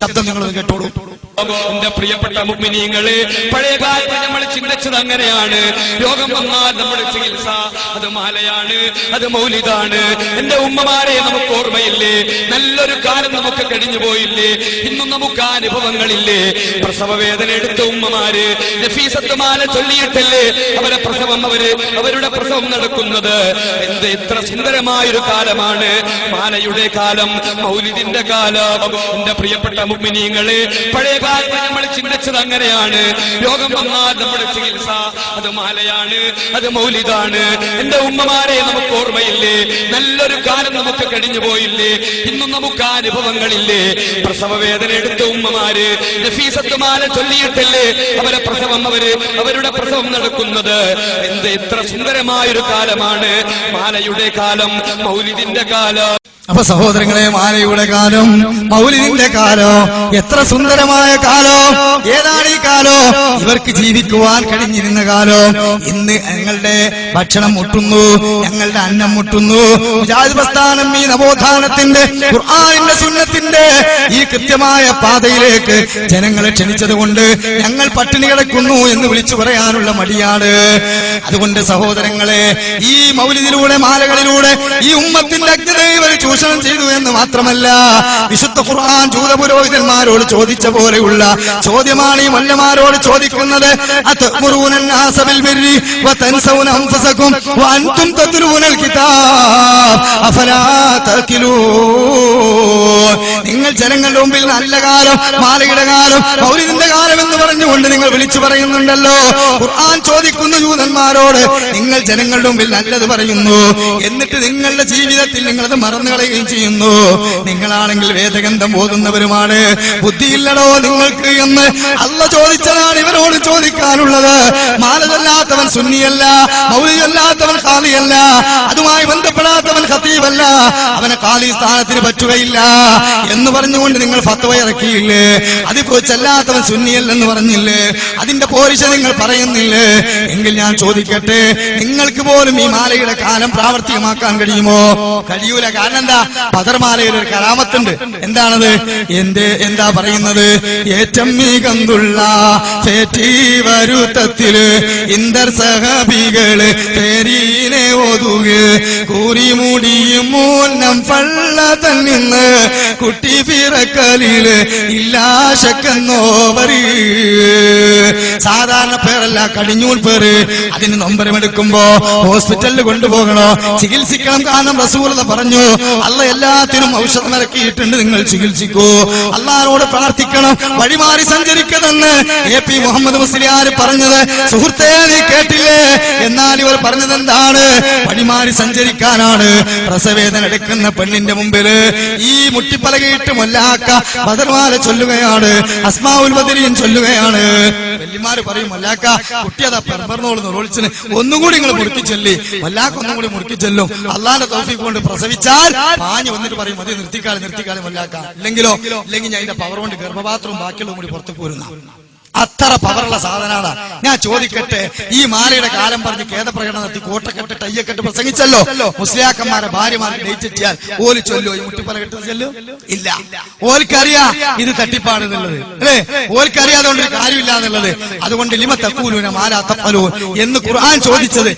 ശബ്ദം നിങ്ങൾ കേട്ടോളൂ. എന്റെ പ്രിയപ്പെട്ട മുഗ്മിനീങ്ങൾ പഴയ കാലത്ത് നമ്മൾ ചിന്തിച്ചത് അങ്ങനെയാണ്. രോഗം വന്നാൽ നമ്മുടെ ചികിത്സ അത് മാലയാണ് അത് മൗലിതാണ് എന്റെ ഉമ്മമാരെ നമുക്ക് ഓർമ്മയില്ലേ? നല്ലൊരു കാലം നമുക്ക് കഴിഞ്ഞു പോയില്ലേ? ഇന്നും നമുക്ക് അനുഭവങ്ങളില്ലേ? പ്രസവ വേദന എടുത്ത ഉമ്മമാര് മാല ചൊല്ലിയിട്ടല്ലേ? അവരെ പ്രസവം അവർ അവരുടെ പ്രസവം നടക്കുന്നത്. എന്ത് എത്ര സുന്ദരമായൊരു കാലമാണ്. മാലയുടെ കാലം മൗലിദിന്റെ കാലം. എന്റെ പ്രിയപ്പെട്ട മുഗ്മിനീങ്ങൾ പഴയ കാലത്ത് നമ്മൾ ചിന്തിച്ചത് അങ്ങനെയാണ്. രോഗം വന്നാൽ നമ്മുടെ ചികിത്സ അത് മാലയാണ് അത് മൗലിതാണ് എന്റെ ഉമ്മമാരെ നമുക്ക് ഓർമ്മയില്ലേ? നല്ലൊരു കാലം നമുക്ക് കഴിഞ്ഞു പോയില്ലേ? ഇന്നും നമുക്ക് അനുഭവങ്ങളില്ലേ? പ്രസവ വേദന എടുത്ത ഉമ്മമാര് നഫീസത്ത് മാല ചൊല്ലിയിട്ടല്ലേ? അവരെ പ്രസവം അവർ അവരുടെ പ്രസവം നടക്കുന്നത്. എന്ത് ഇത്ര സുന്ദരമായൊരു കാലമാണ്. മാലയുടെ കാലം മൗലിദിന്റെ കാലം. അപ്പൊ സഹോദരങ്ങളെ മാലയുടെ കാലം മൗലിന്റെ കാലോ എത്ര സുന്ദരമായ കാലോ ഏതാണ് ഈ കാലോ? ഇവർക്ക് ജീവിക്കുവാൻ കഴിഞ്ഞിരുന്ന കാലോ. ഇന്ന് ഞങ്ങളുടെ ഭക്ഷണം മുട്ടുന്നു ഞങ്ങളുടെ അന്നം മുട്ടുന്നു. ജാതിപ്രസ്ഥാനം പ്രസ്ഥാനം ഈ നവോത്ഥാനത്തിന്റെ ഖുർആാനിന്റെ സുന്നത്തിന്റെ ഈ കൃത്യമായ പാതയിലേക്ക് ജനങ്ങളെ ക്ഷണിച്ചത് കൊണ്ട് ഞങ്ങൾ പട്ടിണി കിടക്കുന്നു എന്ന് വിളിച്ചു പറയാനുള്ള മടിയാണ്. അതുകൊണ്ട് സഹോദരങ്ങളെ ഈ മൗലിദിലൂടെ മാലകളിലൂടെ ഈ ഉമ്മത്തിന്റെ അജ്ഞതയെ ഇവർ ചൂഷണം ചെയ്തു എന്ന് മാത്രമല്ല വിശുദ്ധ ഖുർആൻ ജൂത പുരോഹിതന്മാരോട് ചോദിച്ച പോലെയുള്ള ചോദ്യമാണ് ഈ മല്ലമാരോട് ചോദിക്കുന്നത്. അഫലാ തൽക്കിലൂ നിങ്ങൾ ജനങ്ങളുടെ മുമ്പിൽ നല്ല കാലം മാലയുടെ കാലം മൗലിന്റെ കാലം എന്ന് പറഞ്ഞുകൊണ്ട് നിങ്ങൾ വിളിച്ചു പറയുന്നുണ്ടല്ലോ. ഖുർആൻ ചോദിക്കുന്നു ജൂതന്മാരോട് നിങ്ങൾ ജനങ്ങളുടെ മുമ്പിൽ നല്ലത് പറയുന്നു. എന്നിട്ട് നിങ്ങളുടെ ജീവിതത്തിൽ നിങ്ങളത് മറന്നു കളയുകയും ചെയ്യുന്നു. നിങ്ങളാണെങ്കിൽ വേദഗന്ധം പോകുന്നവരുമാണ് ബുദ്ധിയില്ലടോ നിങ്ങൾക്ക് എന്ന് അല്ല ചോദിച്ചതാണ് ഇവരോട് ചോദിക്കാനുള്ളത്. മാലതല്ലാത്തവൻ സുന്നിയല്ല മൗലിയല്ലാത്തവൻ കാലിയല്ല അതുമായി ബന്ധപ്പെടാത്തവൻ ഖത്തീബല്ല. അവനെ കാലി സ്ഥാനത്തിന് പറ്റുകയില്ല. എന്ന് പറഞ്ഞുകൊണ്ട് നിങ്ങൾ ഫത്വ ഇറക്കിയില്ലേ? അതിപ്പോ ചെല്ലാത്തവൻ സുന്നിയല്ലെന്ന് പറഞ്ഞില്ലേ? അതിന്റെ പോരിശ നിങ്ങൾ പറയുന്നില്ലേ? എങ്കിൽ ഞാൻ ചോദിക്കട്ടെ നിങ്ങൾക്ക് പോലും ഈ മാലയുടെ കാലം പ്രാവർത്തികമാക്കാൻ കഴിയുമോ? കഴിയൂല. കാരണം എന്താ? പതർമാലയിൽ ഒരു കലാമത്തുണ്ട്. എന്താണത്? എന്റെ എന്താ പറയുന്നത്? ഏറ്റം മികന്തുള്ള കന്തുള്ള വരുത്തത്തിൽ ഇന്ദർ സഹബികൾ തേരീനെ ഓതുക കൂറി മൂടിയും മൂന്നം പള്ള തന്നിന്ന് കുട്ടി പിറക്കലിൽ ഇല്ലാശക്കെന്നോവര് സാധാരണ പേരല്ല കടിഞ്ഞൂൽ പേര്. അതിന് നൊമ്പരമെടുക്കുമ്പോ ഹോസ്പിറ്റലിൽ കൊണ്ടുപോകണോ? ചികിത്സിക്കണം കാരണം റസൂലത പറഞ്ഞു. അല്ല എല്ലാത്തിനും ഔഷധം ഇറക്കിയിട്ടുണ്ട് നിങ്ങൾ ചികിത്സിക്കൂ. അള്ളാഹിനോട് പ്രാർത്ഥിക്കണം വഴിമാറി സഞ്ചരിക്കതെന്ന് എ പി മുഹമ്മദ് മുസ്ലിയാർ പറഞ്ഞത്. സുഹൃത്തേ നീ കേട്ടില്ലേ? എന്നാൽ ഇവർ പറഞ്ഞത് എന്താണ്? വഴിമാറി സഞ്ചരിക്കാനാണ്. പ്രസവേദന എടുക്കുന്ന പെണ്ണിന്റെ മുമ്പിൽ ഈ മുട്ടിപ്പലകയിട്ട് മൊല്ലാക്ക ബദർമാല ചൊല്ലുകയാണ് അസ്മാ ഉൽബദരിയും ചൊല്ലുകയാണ്. വല്യമാര് പറയും മല്ലാക്ക കുട്ടിയതാ പെർമറിനോട് ഒന്നും കൂടി നിങ്ങൾ മുറുക്കി ചൊല്ലി. മല്ലാക്ക ഒന്നും കൂടി മുറുക്കി ചെല്ലും. അള്ളാന്റെ തോഫിക്ക് കൊണ്ട് പ്രസവിച്ചാൽ പാഞ്ഞ് വന്നിട്ട് പറയും മതി നിർത്തിക്കാളെ നിർത്തിക്കാളെ മല്ലാക്ക ഇല്ലെങ്കിലോ ഇല്ലെങ്കിൽ ഞാൻ അതിന്റെ പവർ കൊണ്ട് ഗർഭപാത്രവും ബാക്കിയുള്ളതും കൂടി പുറത്തു പോരുന്ന. അത്ര പവറുള്ള സാധനമാണ് ഞാൻ ചോദിക്കട്ടെ ഈ മാലയുടെ കാലം പറഞ്ഞ് ഖേദപ്രകടനം നടത്തി കോട്ടക്കെട്ട് ടയ്യക്കെട്ട് പ്രസംഗിച്ചല്ലോ? മുസ്ലിയാക്കന്മാരെ ഭാര്യമാരെ ഡേറ്റ് ഓലി ചൊല്ലോ ഈ മുട്ടിപ്പല കെട്ട് ചെല്ലോ? ഇല്ല. ഓൽക്കറിയാ ഇത് തട്ടിപ്പാണ് എന്നുള്ളത്. അല്ലേ? ഓൽക്കറിയാതെ കൊണ്ട് കാര്യമില്ല എന്നുള്ളത്. അതുകൊണ്ട് ലിമ തക്കൂലൂന മാലാ എന്ന് ഖുർആൻ ചോദിച്ചത്